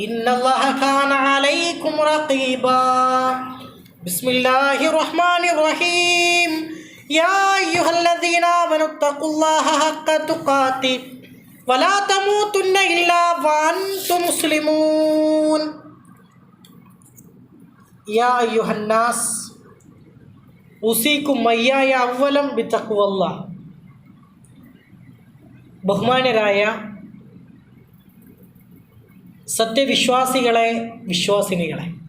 إن الله كان عليكم رقيبا بسم الله الرحمن الرحيم يا أيها الذين آمنوا اتقوا الله حق تقاته ولا تموتن إلا وأنتم مسلمون يا أيها الناس أوصيكم وإياي أولا بتقوى الله ബഹുമാനരായ സത്യവിശ്വാസികളെ വിശ്വാസിനികളെ.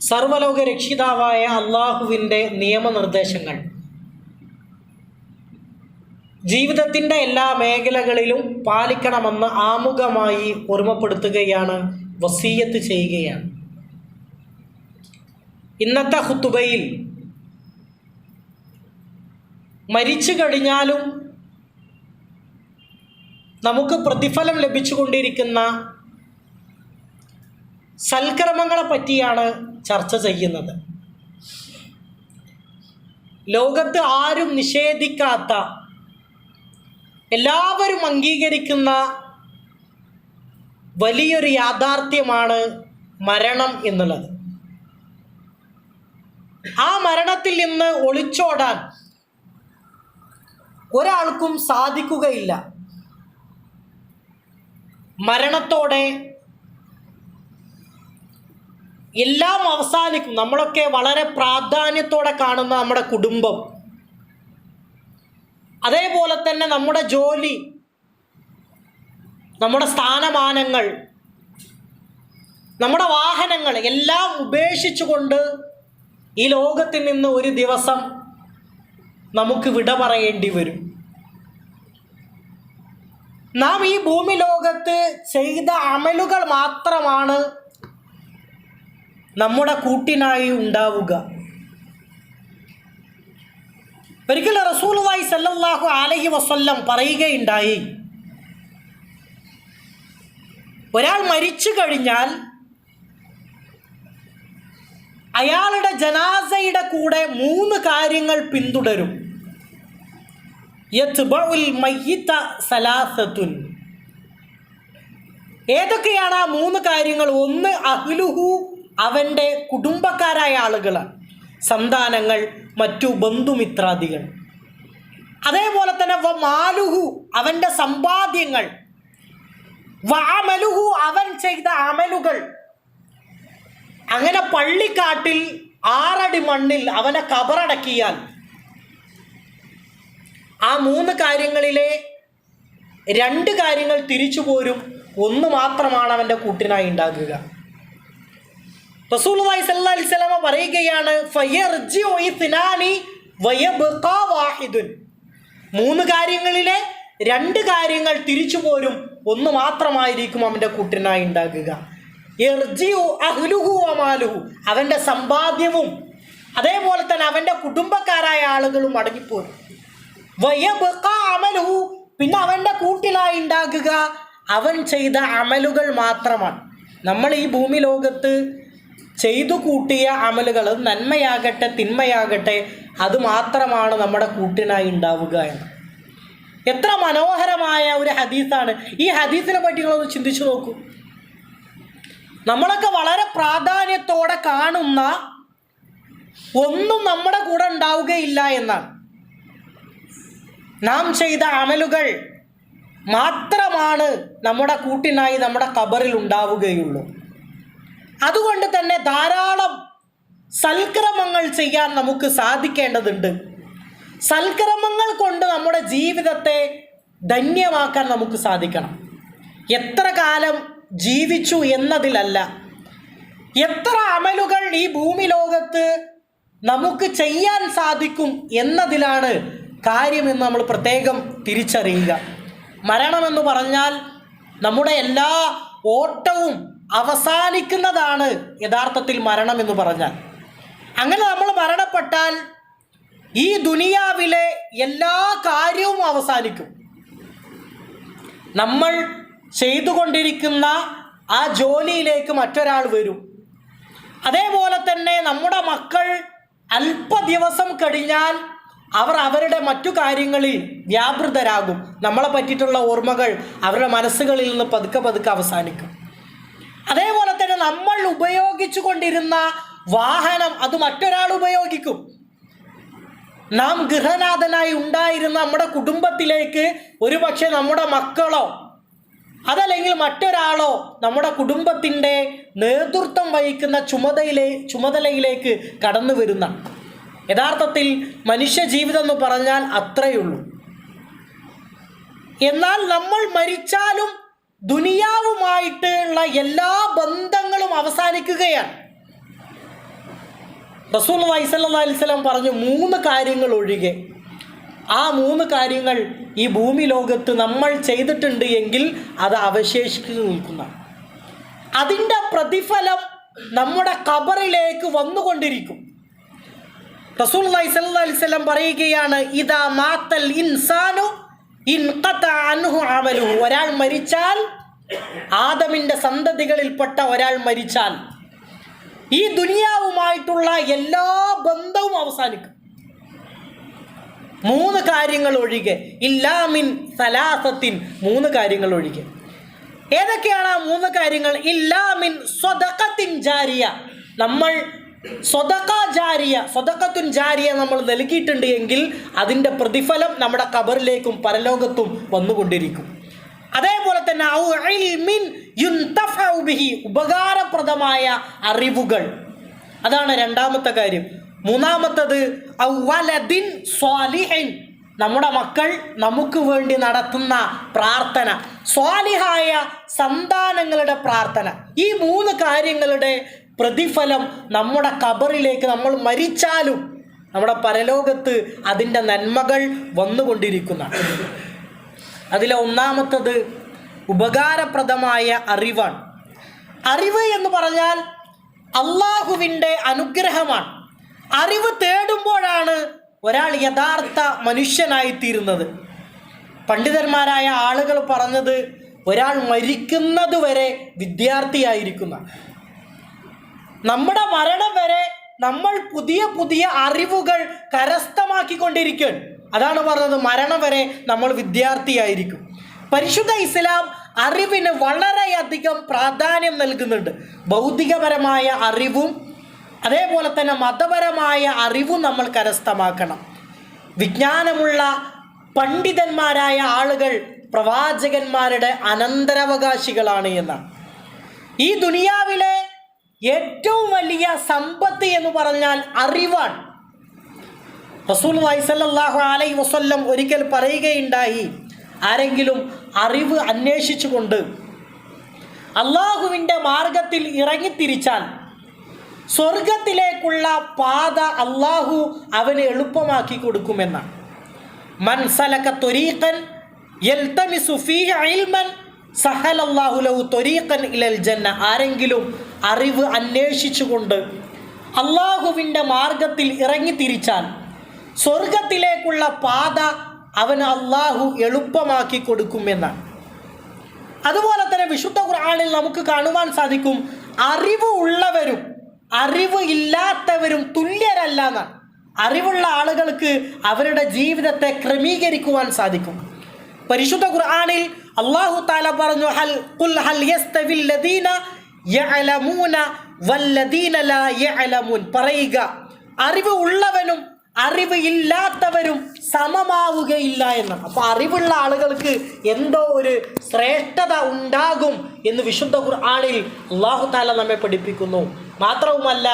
സർവലോക രക്ഷിതാവായ അള്ളാഹുവിന്റെ നിയമനിർദ്ദേശങ്ങൾ. ജീവിതത്തിന്റെ എല്ലാ മേഖലകളിലും പാലിക്കണമെന്ന് ആമുഖമായി ഓർമ്മപ്പെടുത്തുകയാണ് വസീയത്ത് ചെയ്യുകയാണ്. ഇന്നത്തെ ഹുത്തുബയിൽ മരിച്ചു കഴിഞ്ഞാലും നമുക്ക് പ്രതിഫലം ലഭിച്ചുകൊണ്ടിരിക്കുന്ന സൽക്കർമ്മങ്ങളെ പറ്റിയാണ് ചർച്ച ചെയ്യുന്നത്. ലോകത്ത് ആരും നിഷേധിക്കാത്ത എല്ലാവരും അംഗീകരിക്കുന്ന വലിയൊരു യാഥാർത്ഥ്യമാണ് മരണം എന്നുള്ളത്. ആ മരണത്തിൽ നിന്ന് ഒളിച്ചോടാൻ ഒരാൾക്കും സാധിക്കുകയില്ല. മരണത്തോടെ എല്ലാം അവസാനിക്കും. നമ്മളൊക്കെ വളരെ പ്രാധാന്യത്തോടെ കാണുന്ന നമ്മുടെ കുടുംബം. അതേപോലെ തന്നെ നമ്മുടെ ജോലി നമ്മുടെ സ്ഥാനമാനങ്ങൾ നമ്മുടെ വാഹനങ്ങൾ എല്ലാം ഉപേക്ഷിച്ചുകൊണ്ട് ഈ ലോകത്തിൽ നിന്ന് ഒരു ദിവസം നമുക്ക് വിട പറയേണ്ടി വരും. നാം ഈ ഭൂമി ലോകത്ത് ചെയ്ത അമലുകൾ മാത്രമാണ് നമ്മുടെ കൂട്ടിനായി ഉണ്ടാവുക. ഒരിക്കൽ റസൂലുള്ളാഹി സല്ലാഹു അലൈഹി വസല്ലം പറയുകയുണ്ടായി ഒരാൾ മരിച്ചു കഴിഞ്ഞാൽ അയാളുടെ ജനാസയുടെ കൂടെ മൂന്ന് കാര്യങ്ങൾ പിന്തുടരും. സലാസത്തുൻ. ഏതൊക്കെയാണ് ആ മൂന്ന് കാര്യങ്ങൾ? ഒന്ന് അഹ്ലുഹു അവന്റെ കുടുംബക്കാരായ ആളുകൾ സന്താനങ്ങൾ മറ്റു ബന്ധുമിത്രാദികൾ. അതേപോലെ തന്നെ വ മാലുഹു അവന്റെ സമ്പാദ്യങ്ങൾ. വാമലുഹു അവൻ ചെയ്ത അമലുകൾ. അങ്ങനെ പള്ളിക്കാട്ടിൽ ആറടി മണ്ണിൽ അവനെ കബറടക്കിയാൽ ആ മൂന്ന് കാര്യങ്ങളിലെ രണ്ട് കാര്യങ്ങൾ തിരിച്ചു പോരും. ഒന്ന് മാത്രമാണ് അവന്റെ കൂട്ടിനായി ഉണ്ടാകുക. റസൂലുള്ളാഹി സ്വല്ലല്ലാഹി അലൈഹി വസല്ലമ പറയുകയാണ് മൂന്ന് കാര്യങ്ങളിലെ രണ്ട് കാര്യങ്ങൾ തിരിച്ചു പോരും. ഒന്ന് മാത്രമായിരിക്കും അവന്റെ കൂട്ടിനായി ഉണ്ടാകുക. അവന്റെ സമ്പാദ്യവും അതേപോലെ തന്നെ അവന്റെ കുടുംബക്കാരായ ആളുകളും അടങ്ങിപ്പോരും. അമലുഹു. പിന്നെ അവന്റെ കൂട്ടിലായി ഉണ്ടാകുക. അവൻ ചെയ്ത അമലുകൾ മാത്രമാണ്. നമ്മൾ ഈ ഭൂമി ലോകത്ത് ചെയ്തു കൂട്ടിയ അമലുകൾ നന്മയാകട്ടെ തിന്മയാകട്ടെ അത് മാത്രമാണ് നമ്മുടെ കൂട്ടിനായി ഉണ്ടാവുക എന്ന്. എത്ര മനോഹരമായ ഒരു ഹദീസാണ്. ഈ ഹദീസിനെ പറ്റി നിങ്ങളൊന്ന് ചിന്തിച്ചു നോക്കൂ. നമ്മളൊക്കെ വളരെ പ്രാധാന്യത്തോടെ കാണുന്ന ഒന്നും നമ്മുടെ കൂടെ ഉണ്ടാവുകയില്ല എന്നാണ്. നാം ചെയ്ത അമലുകൾ മാത്രമാണ് നമ്മുടെ കൂട്ടിനായി നമ്മുടെ കബറിൽ ഉണ്ടാവുകയുള്ളൂ. അതുകൊണ്ട് തന്നെ ധാരാളം സൽക്രമങ്ങൾ ചെയ്യാൻ നമുക്ക് സാധിക്കേണ്ടതുണ്ട്. സൽക്രമങ്ങൾ കൊണ്ട് നമ്മുടെ ജീവിതത്തെ ധന്യമാക്കാൻ നമുക്ക് സാധിക്കണം. എത്ര കാലം ജീവിച്ചു എന്നതിലല്ല. എത്ര അമലുകൾ ഈ ഭൂമി ലോകത്ത് നമുക്ക് ചെയ്യാൻ സാധിക്കും എന്നതിലാണ് കാര്യമെന്ന് നമ്മൾ പ്രത്യേകം തിരിച്ചറിയുക. മരണമെന്ന് പറഞ്ഞാൽ നമ്മുടെ എല്ലാ ഓട്ടവും അവസാനിക്കുന്നതാണ് യഥാർത്ഥത്തിൽ മരണം എന്ന് പറഞ്ഞാൽ. അങ്ങനെ നമ്മൾ മരണപ്പെട്ടാൽ ഈ ദുനിയാവിലെ എല്ലാ കാര്യവും അവസാനിക്കും. നമ്മൾ ചെയ്തുകൊണ്ടിരിക്കുന്ന ആ ജോലിയിലേക്ക് മറ്റൊരാൾ വരും. അതേപോലെ തന്നെ നമ്മുടെ മക്കൾ അല്പ ദിവസം കഴിഞ്ഞാൽ അവർ അവരുടെ മറ്റു കാര്യങ്ങളിൽ വ്യാപൃതരാകും. നമ്മളെ പറ്റിയിട്ടുള്ള ഓർമ്മകൾ അവരുടെ മനസ്സുകളിൽ നിന്ന് പതുക്കെ പതുക്കെ അവസാനിക്കും. അതേപോലെ തന്നെ നമ്മൾ ഉപയോഗിച്ചു കൊണ്ടിരുന്ന വാഹനം അത് മറ്റൊരാൾ ഉപയോഗിക്കും. നാം ഗൃഹനാഥനായി ഉണ്ടായിരുന്ന നമ്മുടെ കുടുംബത്തിലേക്ക് ഒരുപക്ഷെ നമ്മുടെ മക്കളോ അതല്ലെങ്കിൽ മറ്റൊരാളോ നമ്മുടെ കുടുംബത്തിന്റെ നേതൃത്വം വഹിക്കുന്ന ചുമതലയിലെ ചുമതലയിലേക്ക് കടന്നു വരുന്ന യഥാർത്ഥത്തിൽ മനുഷ്യ ജീവിതം എന്ന് പറഞ്ഞാൽ അത്രയുള്ളൂ. എന്നാൽ നമ്മൾ മരിച്ചാലും ദുനിയാവുമായിട്ടുള്ള എല്ലാ ബന്ധങ്ങളും അവസാനിക്കുകയാണ്. റസൂൽ വൈസല്ലാ പറഞ്ഞു മൂന്ന് കാര്യങ്ങൾ ഒഴികെ. ആ മൂന്ന് കാര്യങ്ങൾ ഈ ഭൂമി ലോകത്ത് നമ്മൾ ചെയ്തിട്ടുണ്ട് എങ്കിൽ അത് അവശേഷിച്ചു നിൽക്കുന്ന അതിന്റെ പ്രതിഫലം നമ്മുടെ കബറിലേക്ക് വന്നുകൊണ്ടിരിക്കും. റസൂൽ അലൈവല്ലം പറയുകയാണ് ഇതാ മാത്തൽ ഇൻസാനു അമലുഹു. ഒരാൾ മരിച്ചാൽ ആദമിന്റെ സന്തതികളിൽപ്പെട്ട ഒരാൾ മരിച്ചാൽ ഈ ദുനിയാവുമായിട്ടുള്ള എല്ലാ ബന്ധവും അവസാനിക്കും. മൂന്ന് കാര്യങ്ങൾ ഒഴികെ ഇല്ലാമിൻ സലാസത്തിൻ മൂന്ന് കാര്യങ്ങൾ ഒഴികെ. ഏതൊക്കെയാണ് ആ മൂന്ന് കാര്യങ്ങൾ? ഇല്ലാമിൻ സ്വതക്കത്തിൻ ജാരിയ. നമ്മൾ സ്വതക്ക ജാരിയ സ്വതക്കത്തുൻ ജാരിയ നമ്മൾ നൽകിയിട്ടുണ്ട് എങ്കിൽ അതിന്റെ പ്രതിഫലം നമ്മുടെ കബറിലേക്കും പരലോകത്തും വന്നുകൊണ്ടിരിക്കും. അതേപോലെ തന്നെ ഉപകാരപ്രദമായ അറിവുകൾ. അതാണ് രണ്ടാമത്തെ കാര്യം. മൂന്നാമത്തത് ഔവലദിൻ വലദിൻ സ്വാലിഹിൻ നമ്മുടെ മക്കൾ നമുക്ക് വേണ്ടി നടത്തുന്ന പ്രാർത്ഥന. സ്വാലിഹായ സന്താനങ്ങളുടെ പ്രാർത്ഥന. ഈ മൂന്ന് കാര്യങ്ങളുടെ പ്രതിഫലം നമ്മുടെ കബറിലേക്ക് നമ്മൾ മരിച്ചാലും നമ്മുടെ പരലോകത്ത് അതിന്റെ നന്മകൾ വന്നുകൊണ്ടിരിക്കുന്ന. അതിലെ ഒന്നാമത്തത് ഉപകാരപ്രദമായ അറിവാണ്. അറിവ് എന്ന് പറഞ്ഞാൽ അള്ളാഹുവിന്റെ അനുഗ്രഹമാണ്. അറിവ് തേടുമ്പോഴാണ് ഒരാൾ യഥാർത്ഥ മനുഷ്യനായിത്തീരുന്നത്. പണ്ഡിതന്മാരായ ആളുകൾ പറഞ്ഞത് ഒരാൾ മരിക്കുന്നത് വരെ വിദ്യാർത്ഥിയായിരിക്കുന്ന. നമ്മുടെ മരണം വരെ നമ്മൾ പുതിയ പുതിയ അറിവുകൾ കരസ്ഥമാക്കിക്കൊണ്ടിരിക്കുകയാണ് അതാണ് പറഞ്ഞത് മരണം വരെ നമ്മൾ വിദ്യാർത്ഥിയായിരിക്കും. പരിശുദ്ധ ഇസ്ലാം അറിവിന് വളരെയധികം പ്രാധാന്യം നൽകുന്നുണ്ട്. ഭൗതികപരമായ അറിവും അതേപോലെ തന്നെ മതപരമായ അറിവും നമ്മൾ കരസ്ഥമാക്കണം. വിജ്ഞാനമുള്ള പണ്ഡിതന്മാരായ ആളുകൾ പ്രവാചകന്മാരുടെ അനന്തരാവകാശികളാണ് എന്നാണ്. ഈ ദുനിയാവിലെ ഏറ്റവും വലിയ സമ്പത്ത് എന്ന് പറഞ്ഞാൽ അറിവാണ്. റസൂൽ വൈസല്ലാഹു അലൈ വസ്ല്ലം ഒരിക്കൽ പറയുകയുണ്ടായി ആരെങ്കിലും അറിവ് അന്വേഷിച്ചുകൊണ്ട് അള്ളാഹുവിന്റെ മാർഗത്തിൽ ഇറങ്ങിത്തിരിച്ചാൽ സ്വർഗത്തിലേക്കുള്ള പാത അള്ളാഹു അവന് എളുപ്പമാക്കി കൊടുക്കുമെന്നാണ്. മൻ സലക ത്വരീഖൻ യൽതമിസു ഫീഹി ഇൽമൻ സഹലല്ലാഹു ലഹു ത്വരീഖൻ ഇലൽ ജന്ന. ആരെങ്കിലും അറിവ് അന്വേഷിച്ചുകൊണ്ട് അള്ളാഹുവിന്റെ മാർഗത്തിൽ ഇറങ്ങി തിരിച്ചാൽ സ്വർഗത്തിലേക്കുള്ള പാത അവന് അള്ളാഹു എളുപ്പമാക്കി കൊടുക്കുമെന്നാണ്. അതുപോലെ തന്നെ വിശുദ്ധ ഖുർആാനിൽ നമുക്ക് കാണുവാൻ സാധിക്കും അറിവ് ഉള്ളവരും അറിവ് ഇല്ലാത്തവരും തുല്യരല്ല എന്നാണ്. അറിവുള്ള ആളുകൾക്ക് അവരുടെ ജീവിതത്തെ ക്രമീകരിക്കുവാൻ സാധിക്കും. പരിശുദ്ധ ഖുർആാനിൽ അള്ളാഹു താല പറഞ്ഞു ഹൽ ഹൽ പറയുക അറിവ് ഉള്ളവനും അറിവ് ഇല്ലാത്തവരും സമമാവുകയില്ല എന്ന് അപ്പൊ അറിവുള്ള ആളുകൾക്ക് എന്തോ ഒരു ശ്രേഷ്ഠത ഉണ്ടാകും എന്ന് വിശുദ്ധ ഖുർആനിൽ അള്ളാഹു താല നമ്മെ പഠിപ്പിക്കുന്നു. മാത്രവുമല്ല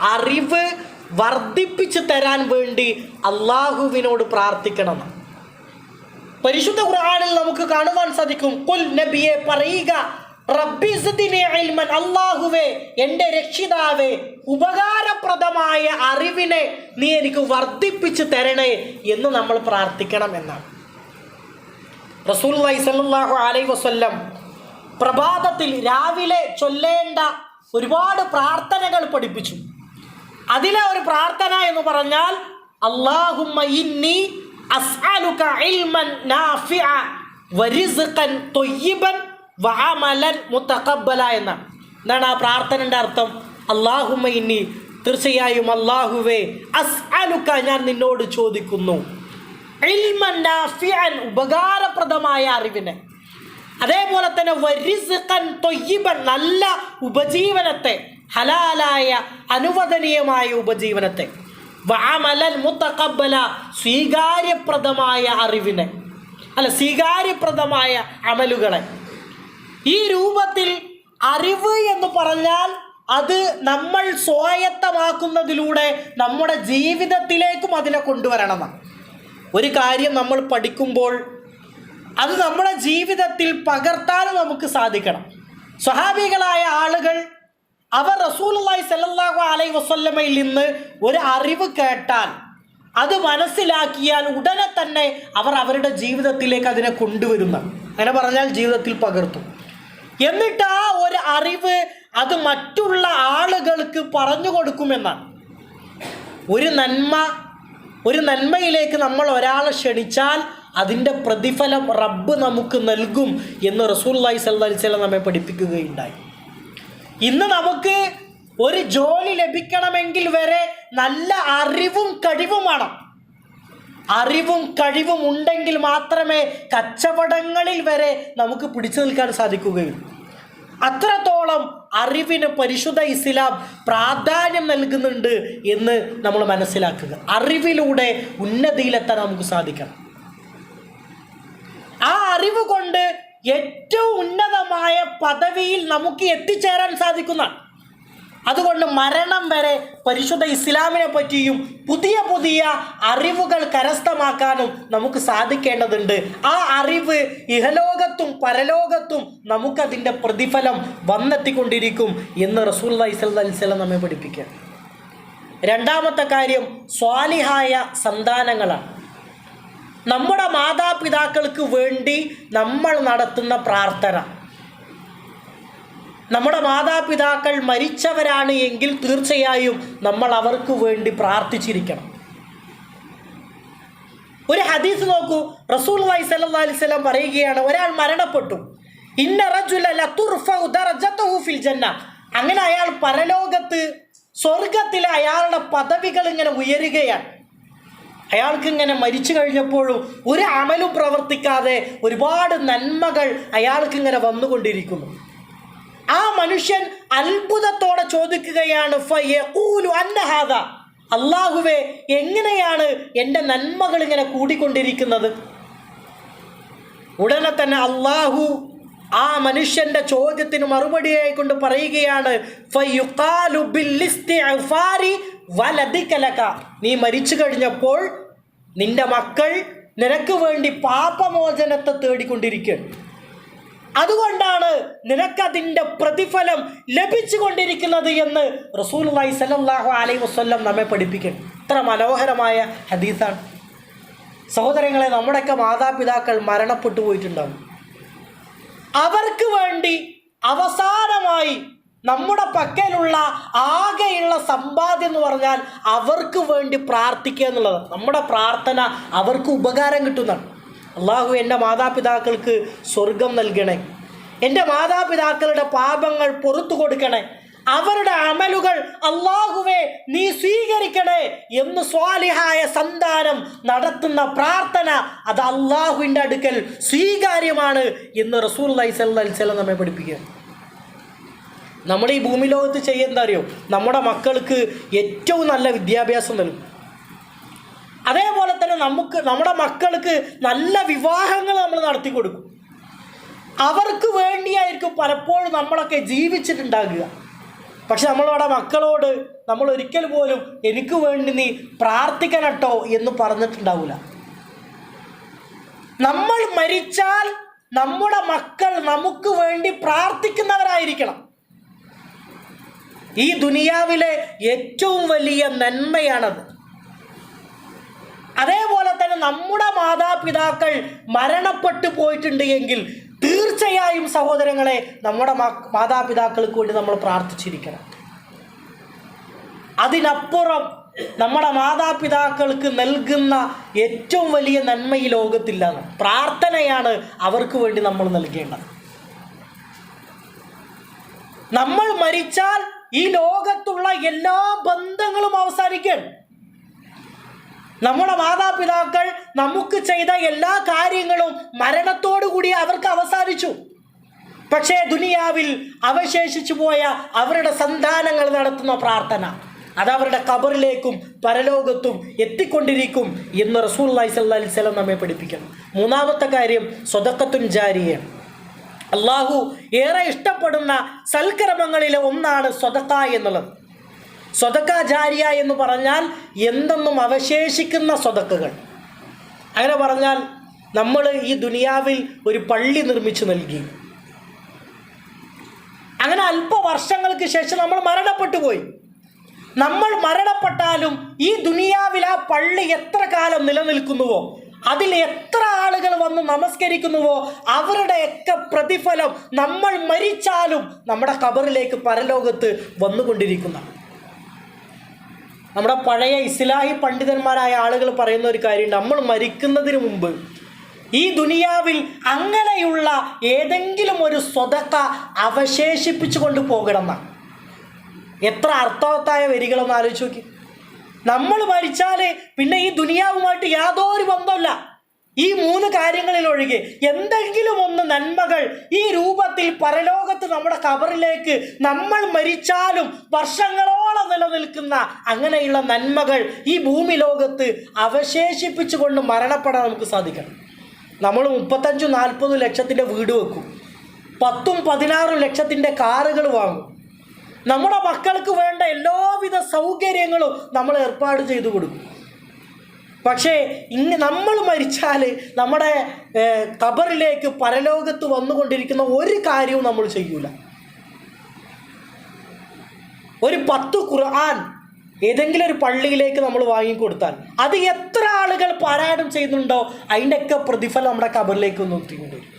അറിവ് വർദ്ധിപ്പിച്ചു തരാൻ വേണ്ടി അള്ളാഹുവിനോട് പ്രാർത്ഥിക്കണം. പരിശുദ്ധ ഖുർആാനിൽ നമുക്ക് കാണുവാൻ സാധിക്കും കുൽ നബിയെ പറയുക അല്ലാഹുവേ എന്റെ രക്ഷിതാവേ ഉപകാരപ്രദമായ അറിവിനെ നീ എനിക്ക് വർദ്ധിപ്പിച്ചു തരണേ എന്ന് നമ്മൾ പ്രാർത്ഥിക്കണം എന്നാണ്. റസൂൽ സല്ലല്ലാഹു അലൈ വസ്ല്ലം പ്രഭാതത്തിൽ രാവിലെ ചൊല്ലേണ്ട ഒരുപാട് പ്രാർത്ഥനകൾ പഠിപ്പിച്ചു. അതിലെ ഒരു പ്രാർത്ഥന എന്ന് പറഞ്ഞാൽ അള്ളാഹുമ്മ ഇന്നി അസ്അലുക ഇൽമൻ നാഫിഅ വരിസ്ഖൻ ത്വയ്യിബൻ വഅമലൻ മുത്തക്കബല എന്നാണ് എന്താണ് ആ പ്രാർത്ഥനന്റെ അർത്ഥം? അള്ളാഹുമ ഇനി തീർച്ചയായും അള്ളാഹുവേ അസ്അലുക്ക ഞാൻ നിന്നോട് ചോദിക്കുന്നു. ഉപകാരപ്രദമായ അറിവിനെ. അതേപോലെ തന്നെ വരിസ്ഖൻ തൊയ്യബൻ നല്ല ഉപജീവനത്തെ ഹലാലായ അനുവദനീയമായ ഉപജീവനത്തെ. വാമലൻ മുത്തക്കബല സ്വീകാര്യപ്രദമായ അറിവിനെ. അല്ല സ്വീകാര്യപ്രദമായ അമലുകളെ. ഈ രൂപത്തിൽ അറിവ് എന്ന് പറഞ്ഞാൽ അത് നമ്മൾ സ്വായത്തമാക്കുന്നതിലൂടെ നമ്മുടെ ജീവിതത്തിലേക്കും അതിനെ കൊണ്ടുവരണം ഒരു കാര്യം നമ്മൾ പഠിക്കുമ്പോൾ അത് നമ്മുടെ ജീവിതത്തിൽ പകർത്താൻ നമുക്ക് സാധിക്കണം. സ്വഹാബികളായ ആളുകൾ അവർ റസൂലുള്ളാഹി സല്ലാഹു അലൈ വസല്ലമയിൽ നിന്ന് ഒരു അറിവ് കേട്ടാൽ അത് മനസ്സിലാക്കിയാൽ ഉടനെ തന്നെ അവർ അവരുടെ ജീവിതത്തിലേക്ക് അതിനെ കൊണ്ടുവരുന്ന അങ്ങനെ പറഞ്ഞാൽ ജീവിതത്തിൽ പകർത്തും. എന്നിട്ട് ആ ഒരു അറിവ് അത് മറ്റുള്ള ആളുകൾക്ക് പറഞ്ഞു കൊടുക്കുമെന്നാണ്. ഒരു നന്മ ഒരു നന്മയിലേക്ക് നമ്മൾ ഒരാളെ ക്ഷണിച്ചാൽ അതിന്റെ പ്രതിഫലം റബ്ബ് നമുക്ക് നൽകും എന്ന് റസൂല്ലായി വസല്ലം നമ്മെ പഠിപ്പിക്കുകയുണ്ടായി. ഇന്ന് നമുക്ക് ഒരു ജോലി ലഭിക്കണമെങ്കിൽ വരെ നല്ല അറിവും കഴിവും വേണം അറിവും കഴിവും ഉണ്ടെങ്കിൽ മാത്രമേ കച്ചവടങ്ങളിൽ വരെ നമുക്ക് പിടിച്ചു നിൽക്കാൻ സാധിക്കുകയുള്ളൂ. അത്രത്തോളം അറിവിന് പരിശുദ്ധ ഇസ്ലാം പ്രാധാന്യം നൽകുന്നുണ്ട് എന്ന് നമ്മൾ മനസ്സിലാക്കുക. അറിവിലൂടെ ഉന്നതിയിലെത്താൻ നമുക്ക് സാധിക്കണം. ആ അറിവ് കൊണ്ട് ഏറ്റവും ഉന്നതമായ പദവിയിൽ നമുക്ക് എത്തിച്ചേരാൻ സാധിക്കുന്നതാണ്. അതുകൊണ്ട് മരണം വരെ പരിശുദ്ധ ഇസ്ലാമിനെ പറ്റിയും പുതിയ പുതിയ അറിവുകൾ കരസ്ഥമാക്കാനും നമുക്ക് സാധിക്കേണ്ടതുണ്ട്. ആ അറിവ് ഇഹലോകത്തും പരലോകത്തും നമുക്കതിന്റെ പ്രതിഫലം വന്നെത്തിക്കൊണ്ടിരിക്കും എന്ന് റസൂൽ അലൈസ്വല്ലം നമ്മെ പഠിപ്പിക്കുക. രണ്ടാമത്തെ കാര്യം സ്വാലിഹായ സന്താനങ്ങളാണ്. നമ്മുടെ മാതാപിതാക്കൾക്ക് വേണ്ടി നമ്മൾ നടത്തുന്ന പ്രാർത്ഥന. നമ്മുടെ മാതാപിതാക്കൾ മരിച്ചവരാണ് എങ്കിൽ തീർച്ചയായും നമ്മൾ അവർക്ക് വേണ്ടി പ്രാർത്ഥിച്ചിരിക്കണം. ഒരു ഹദീസ് നോക്കൂ. റസൂൽ അലൈഹി വസല്ലം പറയുകയാണ് ഒരാൾ മരണപ്പെട്ടു. ഇന്ന അങ്ങനെ അയാൾ പരലോകത്ത് സ്വർഗത്തിലെ അയാളുടെ പദവികൾ ഇങ്ങനെ ഉയരുകയാണ്. അയാൾക്ക് ഇങ്ങനെ മരിച്ചു കഴിഞ്ഞപ്പോഴും ഒരു അമലും പ്രവർത്തിക്കാതെ ഒരുപാട് നന്മകൾ അയാൾക്ക് ഇങ്ങനെ വന്നുകൊണ്ടിരിക്കുന്നു. ആ മനുഷ്യൻ അത്ഭുതത്തോടെ ചോദിക്കുകയാണ് അള്ളാഹുവേ എങ്ങനെയാണ് എന്റെ നന്മകൾ ഇങ്ങനെ കൂടിക്കൊണ്ടിരിക്കുന്നത്? ഉടനെ തന്നെ അള്ളാഹു ആ മനുഷ്യന്റെ ചോദ്യത്തിന് മറുപടിയായി കൊണ്ട് പറയുകയാണ്. നീ മരിച്ചു കഴിഞ്ഞപ്പോൾ നിന്റെ മക്കൾ നിനക്ക് വേണ്ടി പാപമോചനത്തെ തേടിക്കൊണ്ടിരിക്കുകയാണ്. അതുകൊണ്ടാണ് നിനക്കതിന്റെ പ്രതിഫലം ലഭിച്ചു ലഭിച്ചുകൊണ്ടിരിക്കുന്നത് എന്ന് റസൂൽ സല്ലല്ലാഹു അലൈ വസല്ലം നമ്മെ പഠിപ്പിക്കണം ഇത്ര മനോഹരമായ ഹദീസാണ്. സഹോദരങ്ങളെ നമ്മുടെയൊക്കെ മാതാപിതാക്കൾ മരണപ്പെട്ടു പോയിട്ടുണ്ടാവും. അവർക്ക് വേണ്ടി അവസാനമായി നമ്മുടെ പക്കലുള്ള ആകെയുള്ള സമ്പാദ്യം എന്ന് പറഞ്ഞാൽ അവർക്ക് വേണ്ടി പ്രാർത്ഥിക്കുക എന്നുള്ളത് നമ്മുടെ പ്രാർത്ഥന അവർക്ക് ഉപകാരം കിട്ടുന്നതാണ്. അള്ളാഹു എന്റെ മാതാപിതാക്കൾക്ക് സ്വർഗം നൽകണേ. എന്റെ മാതാപിതാക്കളുടെ പാപങ്ങൾ പുറത്തു കൊടുക്കണേ. അവരുടെ അമലുകൾ അള്ളാഹുവെ നീ സ്വീകരിക്കണേ എന്ന് സ്വാലിഹായ സന്താനം നടത്തുന്ന പ്രാർത്ഥന അത് അള്ളാഹുവിന്റെ അടുക്കൽ സ്വീകാര്യമാണ് എന്ന് റസൂൽ അലൈഹി നമ്മെ പഠിപ്പിക്കുക. നമ്മുടെ ഈ ഭൂമി ലോകത്ത് ചെയ്യുന്ന അറിയോ? നമ്മുടെ മക്കൾക്ക് ഏറ്റവും നല്ല വിദ്യാഭ്യാസം നൽകും. അതേപോലെ തന്നെ നമുക്ക് നമ്മുടെ മക്കൾക്ക് നല്ല വിവാഹങ്ങൾ നമ്മൾ നടത്തി കൊടുക്കും. അവർക്ക് വേണ്ടിയായിരിക്കും പലപ്പോഴും നമ്മളൊക്കെ ജീവിച്ചിട്ടുണ്ടാകുക. പക്ഷെ നമ്മളവിടെ മക്കളോട് നമ്മൾ ഒരിക്കൽ പോലും എനിക്ക് വേണ്ടി നീ പ്രാർത്ഥിക്കണട്ടോ എന്ന് പറഞ്ഞിട്ടുണ്ടാവില്ല നമ്മൾ മരിച്ചാൽ നമ്മുടെ മക്കൾ നമുക്ക് വേണ്ടി പ്രാർത്ഥിക്കുന്നവരായിരിക്കണം. ഈ ദുനിയാവിലെ ഏറ്റവും വലിയ നന്മയാണത്. അതേപോലെ തന്നെ നമ്മുടെ മാതാപിതാക്കൾ മരണപ്പെട്ടു പോയിട്ടുണ്ട് എങ്കിൽ തീർച്ചയായും സഹോദരങ്ങളെ നമ്മുടെ മാതാപിതാക്കൾക്ക് വേണ്ടി നമ്മൾ പ്രാർത്ഥിച്ചിരിക്കണം. അതിനപ്പുറം നമ്മുടെ മാതാപിതാക്കൾക്ക് നൽകുന്ന ഏറ്റവും വലിയ നന്മ ഈ ലോകത്തില്ല പ്രാർത്ഥനയാണ് അവർക്ക് വേണ്ടി നമ്മൾ നൽകേണ്ടത്. നമ്മൾ മരിച്ചാൽ ഈ ലോകത്തുള്ള എല്ലാ ബന്ധങ്ങളും അവസാനിക്കാൻ നമ്മുടെ മാതാപിതാക്കൾ നമുക്ക് ചെയ്ത എല്ലാ കാര്യങ്ങളും മരണത്തോടു കൂടി അവർക്ക് അവസാനിച്ചു. പക്ഷേ ദുനിയാവിൽ അവശേഷിച്ചു പോയ അവരുടെ സന്താനങ്ങൾ നടത്തുന്ന പ്രാർത്ഥന അത് അവരുടെ കബറിലേക്കും പരലോകത്തും എത്തിക്കൊണ്ടിരിക്കും എന്ന് റസൂൽ അലൈഹി സ്വലം നമ്മെ പഠിപ്പിക്കണം മൂന്നാമത്തെ കാര്യം സ്വതക്കത്തും ജാരിയാണ് അള്ളാഹു ഏറെ ഇഷ്ടപ്പെടുന്ന സൽക്രമങ്ങളിലെ ഒന്നാണ് സ്വതക്ക എന്നുള്ളത്. സ്വതക്ക ജാരിയ എന്ന് പറഞ്ഞാൽ എന്തെന്നും അവശേഷിക്കുന്ന സ്വതക്കുകൾ. അങ്ങനെ പറഞ്ഞാൽ നമ്മൾ ഈ ദുനിയാവിൽ ഒരു പള്ളി നിർമ്മിച്ചു നൽകി. അങ്ങനെ അല്പ വർഷങ്ങൾക്ക് ശേഷം നമ്മൾ മരണപ്പെട്ടു പോയി. നമ്മൾ മരണപ്പെട്ടാലും ഈ ദുനിയാവിൽ ആ പള്ളി എത്ര കാലം നിലനിൽക്കുന്നുവോ അതിൽ എത്ര ആളുകൾ വന്ന് നമസ്കരിക്കുന്നുവോ അവരുടെയൊക്കെ പ്രതിഫലം നമ്മൾ മരിച്ചാലും നമ്മുടെ കബറിലേക്ക് പരലോകത്ത് വന്നുകൊണ്ടിരിക്കുന്ന നമ്മുടെ പഴയ ഇസ്ലാഹി പണ്ഡിതന്മാരായ ആളുകൾ പറയുന്ന ഒരു കാര്യം നമ്മൾ മരിക്കുന്നതിന് മുമ്പ് ഈ ദുനിയാവിൽ അങ്ങനെയുള്ള ഏതെങ്കിലും ഒരു സ്വതക്ക അവശേഷിപ്പിച്ചു കൊണ്ട് പോകണം എത്ര അർത്ഥവത്തായ വരികളൊന്ന് ആലോചിച്ച് നോക്കി. നമ്മൾ മരിച്ചാൽ പിന്നെ ഈ ദുനിയാവുമായിട്ട് യാതൊരു ബന്ധമില്ല ഈ മൂന്ന് കാര്യങ്ങളിൽ ഒഴികെ എന്തെങ്കിലും ഒന്ന് നന്മകൾ ഈ രൂപത്തിൽ പരലോകത്ത് നമ്മുടെ കബറിലേക്ക് നമ്മൾ മരിച്ചാലും വർഷങ്ങളോളം നിലനിൽക്കുന്ന അങ്ങനെയുള്ള നന്മകൾ ഈ ഭൂമി ലോകത്ത് അവശേഷിപ്പിച്ചുകൊണ്ട് മരണപ്പെടാൻ നമുക്ക് സാധിക്കണം. നമ്മൾ മുപ്പത്തഞ്ചും നാൽപ്പതും ലക്ഷത്തിന്റെ വീട് വെക്കും. പത്തും പതിനാറും ലക്ഷത്തിന്റെ കാറുകൾ വാങ്ങും. നമ്മുടെ മക്കൾക്ക് വേണ്ട എല്ലാവിധ സൗകര്യങ്ങളും നമ്മൾ ഏർപ്പാട് ചെയ്തു കൊടുക്കും. പക്ഷേ ഇങ്ങ നമ്മൾ മരിച്ചാൽ നമ്മുടെ കബറിലേക്ക് പരലോകത്ത് വന്നുകൊണ്ടിരിക്കുന്ന ഒരു കാര്യവും നമ്മൾ ചെയ്യൂല. ഒരു പത്ത് ഖുർആൻ ഏതെങ്കിലും ഒരു പള്ളിയിലേക്ക് നമ്മൾ വാങ്ങിക്കൊടുത്താൽ അത് എത്ര ആളുകൾ പാരായണം ചെയ്യുന്നുണ്ടോ അതിന്റെയൊക്കെ പ്രതിഫലം നമ്മുടെ കബറിലേക്ക് ഒന്ന് ഒത്തിക്കൊണ്ടുവരും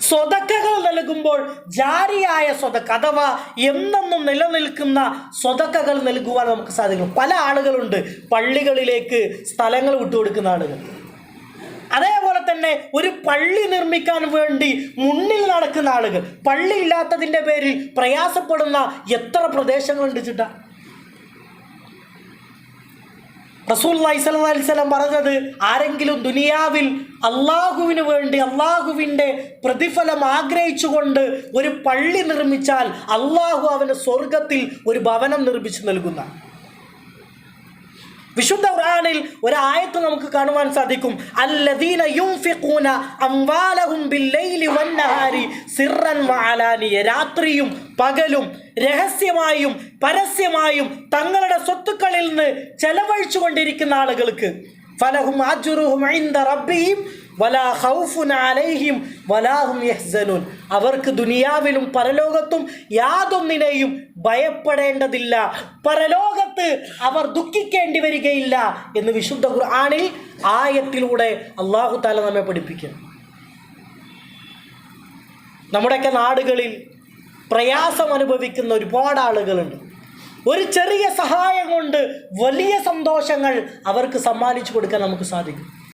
സ്വതക്കകൾ നൽകുമ്പോൾ ജാരിയായ സ്വതക്ക അഥവാ എന്നെന്നും നിലനിൽക്കുന്ന സ്വതക്കകൾ നൽകുവാൻ നമുക്ക് സാധിക്കും. പല ആളുകളുണ്ട് പള്ളികളിലേക്ക് സ്ഥലങ്ങൾ വിട്ടുകൊടുക്കുന്ന ആളുകൾ. അതേപോലെ തന്നെ ഒരു പള്ളി നിർമ്മിക്കാൻ വേണ്ടി മുന്നിൽ നടക്കുന്ന ആളുകൾ. പള്ളി ഇല്ലാത്തതിന്റെ പേരിൽ പ്രയാസപ്പെടുന്ന എത്ര പ്രദേശങ്ങളുണ്ട് ചിട്ടാ? റസൂല്ലായി സ്വലം പറഞ്ഞത് ആരെങ്കിലും ദുനിയാവിൽ അള്ളാഹുവിന് വേണ്ടി അള്ളാഹുവിന്റെ പ്രതിഫലം ആഗ്രഹിച്ചുകൊണ്ട് ഒരു പള്ളി നിർമ്മിച്ചാൽ അള്ളാഹു അവന് സ്വർഗത്തിൽ ഒരു ഭവനം നിർമ്മിച്ചു നൽകുന്ന വിശുദ്ധ ഖുർആനിൽ ഒരായത്ത് നമുക്ക് കാണുവാൻ സാധിക്കും. അല്ലദീന യുംഫിഖൂന അംവാലഹും ബില്ലൈലി വന്നഹാരി സിറൻ വഅലാനിയ. രാത്രിയും പകലും രഹസ്യമായും പരസ്യമായും തങ്ങളുടെ സ്വത്തുക്കളിൽ നിന്ന് ചെലവഴിച്ചു കൊണ്ടിരിക്കുന്ന ആളുകൾക്ക് ഫലഹും അജ്റുഹും വലാ അലൈഹിം അവർക്ക് ദുനിയാവിലും പരലോകത്തും യാതൊന്നിനെയും ഭയപ്പെടേണ്ടതില്ല. പരലോകത്ത് അവർ ദുഃഖിക്കേണ്ടി വരികയില്ല എന്ന് വിശുദ്ധ ഖുർആാനിൽ ആയത്തിലൂടെ അള്ളാഹു താല നമ്മെ പഠിപ്പിക്കുന്നു. നമ്മുടെയൊക്കെ നാടുകളിൽ പ്രയാസം അനുഭവിക്കുന്ന ഒരുപാട് ആളുകളുണ്ട്. ഒരു ചെറിയ സഹായം കൊണ്ട് വലിയ സന്തോഷങ്ങൾ അവർക്ക് സമ്മാനിച്ചു കൊടുക്കാൻ നമുക്ക് സാധിക്കും.